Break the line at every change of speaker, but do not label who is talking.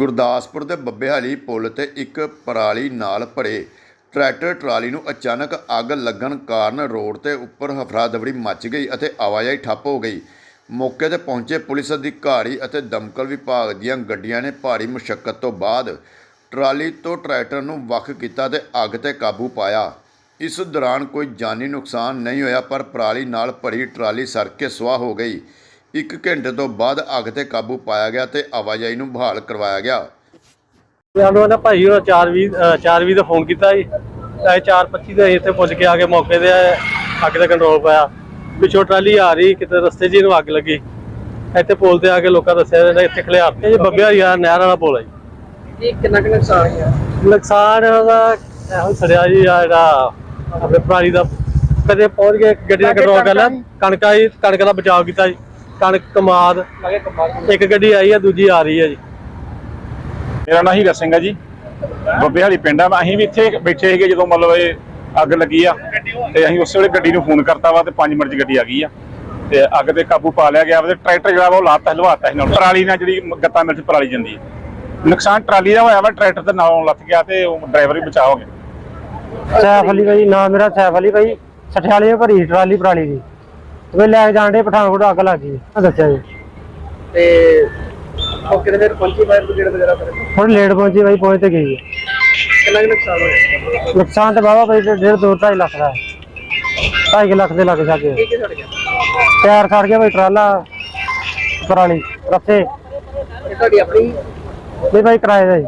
ਗੁਰਦਾਸਪੁਰ ਦੇ ਬੱਬੇਹਾਲੀ ਪੁਲ ਤੇ ਇੱਕ ਪਰਾਲੀ ਨਾਲ ਭਰੇ ਟਰੈਕਟਰ ਟਰਾਲੀ ਨੂੰ ਅਚਾਨਕ ਅੱਗ ਲੱਗਣ ਕਾਰਨ ਰੋਡ ਤੇ ਉੱਪਰ ਹਫੜਾ-ਦਫੜੀ ਮਚ ਗਈ ਅਤੇ ਆਵਾਜਾਈ ਠੱਪ ਹੋ ਗਈ। ਮੌਕੇ ਤੇ ਪਹੁੰਚੇ ਪੁਲਿਸ ਅਧਿਕਾਰੀ ਅਤੇ ਦਮਕਲ ਵਿਭਾਗ ਦੀਆਂ ਗੱਡੀਆਂ ਨੇ ਭਾਰੀ ਮੁਸ਼ਕਲ ਤੋਂ ਬਾਅਦ ਟਰਾਲੀ ਤੋਂ ਟਰੈਕਟਰ ਨੂੰ ਵੱਖ ਕੀਤਾ ਤੇ ਅੱਗ ਤੇ ਕਾਬੂ ਪਾਇਆ। ਇਸ ਦੌਰਾਨ ਕੋਈ ਜਾਨੀ ਨੁਕਸਾਨ ਨਹੀਂ ਹੋਇਆ, ਪਰ ਪਰਾਲੀ ਨਾਲ ਭਰੀ ਟਰਾਲੀ ਸੜ ਕੇ ਸੁਆਹ ਹੋ ਗਈ। ਇੱਕ ਘੰਟੇ ਤੋਂ ਬਾਅਦ ਅੱਗ ਤੇ ਕਾਬੂ ਪਾਇਆ ਗਿਆ ਤੇ ਆਵਾਜਾਈ ਨੂੰ ਬਹਾਲ ਕਰਵਾਇਆ ਗਿਆ।
ਸਾਨੂੰ ਨਾ ਭਾਈ ਉਹ 420 420 ਦਾ ਫੋਨ ਕੀਤਾ ਜੀ। ਅਸੀਂ 425 ਦੇ ਇੱਥੇ ਪੁੱਜ ਕੇ ਆ ਕੇ ਮੌਕੇ ਤੇ ਅੱਗ ਦਾ ਕੰਟਰੋਲ ਪਾਇਆ। ਪਿੱਛੋਂ ਟਰਾਲੀ ਆ ਰਹੀ ਕਿਤੇ ਰਸਤੇ 'ਚ ਹੀ ਨੂੰ ਅੱਗ ਲੱਗੀ। ਇੱਥੇ ਪੁਲ ਤੇ ਆ ਕੇ ਲੋਕਾਂ ਦੱਸਿਆ ਇਹਨਾਂ ਇੱਥੇ ਖਲਿਆਰ ਇਹ ਬੱਬਿਆ ਯਾਰ ਨਹਿਰ ਵਾਲਾ ਪੁਲ ਹੈ ਜੀ।
ਇਹ ਕਿੰਨਾ ਕੁ ਨੁਕਸਾਨ ਹੈ
ਨੁਕਸਾਨ ਉਹਦਾ ਇਹੋ ਸੜਿਆ ਜੀ ਆ ਜਿਹੜਾ ਆਪਣੇ ਪ੍ਰਾਣੀ ਦਾ। ਕਦੇ ਪਹੁੰਚ ਗਏ ਗੱਡੀ ਦਾ ਕੰਟਰੋਲ ਕਰ ਲਿਆ। ਕਣਕ ਦਾ ਬਚਾਅ ਕੀਤਾ ਜੀ। ਕਣਕ ਕਮਾਦ। ਇੱਕ ਗੱਡੀ ਆਈ ਆ ਦੂਜੀ ਆ ਰਹੀ ਹੈ ਜੀ।
ਮੇਰਾ ਨਾਂ ਹੀਰਾ ਸਿੰਘ ਹੈ ਜੀ। ਬੱਬੇ ਹਾਲੀ ਪਿੰਡ ਆ। ਅਸੀਂ ਵੀ ਇੱਥੇ ਬੈਠੇ ਸੀਗੇ ਜਦੋਂ ਮਤਲਬ ਇਹ ਅੱਗ ਲੱਗੀ ਆ। ਤੇ ਅਸੀਂ ਉਸੇ ਵੇਲੇ ਗੱਡੀ ਨੂੰ ਫੋਨ ਕਰਤਾ ਵਾ ਤੇ 5 ਮਿੰਟ 'ਚ ਗੱਡੀ ਆ ਗਈ ਆ। ਤੇ ਅੱਗ ਤੇ ਕਾਬੂ ਪਾ ਲਿਆ ਗਿਆ ਵਾ ਤੇ ਟਰੈਕਟਰ ਜਿਹੜਾ ਵਾ ਉਹ ਲਾਤਾ ਹਲਵਾਤਾ ਸੀ ਨਾਲ। ਪਰਾਲੀ ਨਾਲ ਜਿਹੜੀ ਗੱਤਾ ਮਿਲ 'ਚ ਪਰਾਲੀ ਜਾਂਦੀ ਹੈ ਨੁਕਸਾਨ ਟਰਾਲੀ ਦਾ ਹੋਇਆ ਵਾ ਟਰੈਕਟਰ ਤੇ ਨਾਲੋਂ ਲੱਥ ਗਿਆ ਤੇ ਉਹ ਡਰਾਈਵਰ ਵੀ ਬਚਾ ਹੋ ਗਿਆ।
ਸੈਫ ਅਲੀ ਭਾਈ ਨਾਮ ਮੇਰਾ ਸੈਫ ਅਲੀ ਭਾਈ ਸਠਿਆਲੇ ਭਰੀ ਟਰਾਲੀ ਪਰਾਲੀ ਦੀ। ਤੇ ਲੈ ਕੇ ਜਾਣ ਦੇ ਪਠਾਨਕੋਟ ਅੱਗ ਲੱਗ ਗਈ। ਮੈਂ ਦੱਸਿਆ ਜੀ।
ਤੇ ਮੌਕੇ ਤੇ ਫਿਰ ਪਹੁੰਚੀ ਫਾਇਰ ਬ੍ਰਿਗੇਡ ਵਗੈਰਾ ਫਿਰ
ਥੋੜੀ ਲੇਟ ਪਹੁੰਚੀ ਭਾਈ ਪਹੁੰਚ ਤੇ ਗਈ ਹੈ।
ਕਿੰਨਾ ਕੁ ਨੁਕਸਾਨ ਹੋਇਆ?
ਨੁਕਸਾਨ ਤੇ ਬਾਬਾ ਭਾਈ ਡੇਢ ਦੋ ਢਾਈ ਲੱਖ ਦਾ ਹੈ। ਢਾਈ ਕੁ ਲੱਖ ਦੇ ਲੱਗ ਸਕੇ
ਕੀ। ਕੀ ਸੜ ਗਿਆ?
ਟਾਇਰ ਸੜ ਗਿਆ ਭਾਈ ਟਰਾਲਾ ਪਰਾਲੀ ਰੱਸੇ।
ਇਹ ਤੁਹਾਡੀ ਆਪਣੀ?
ਨਹੀਂ ਭਾਈ ਕਿਰਾਏ ਦਾ ਜੀ।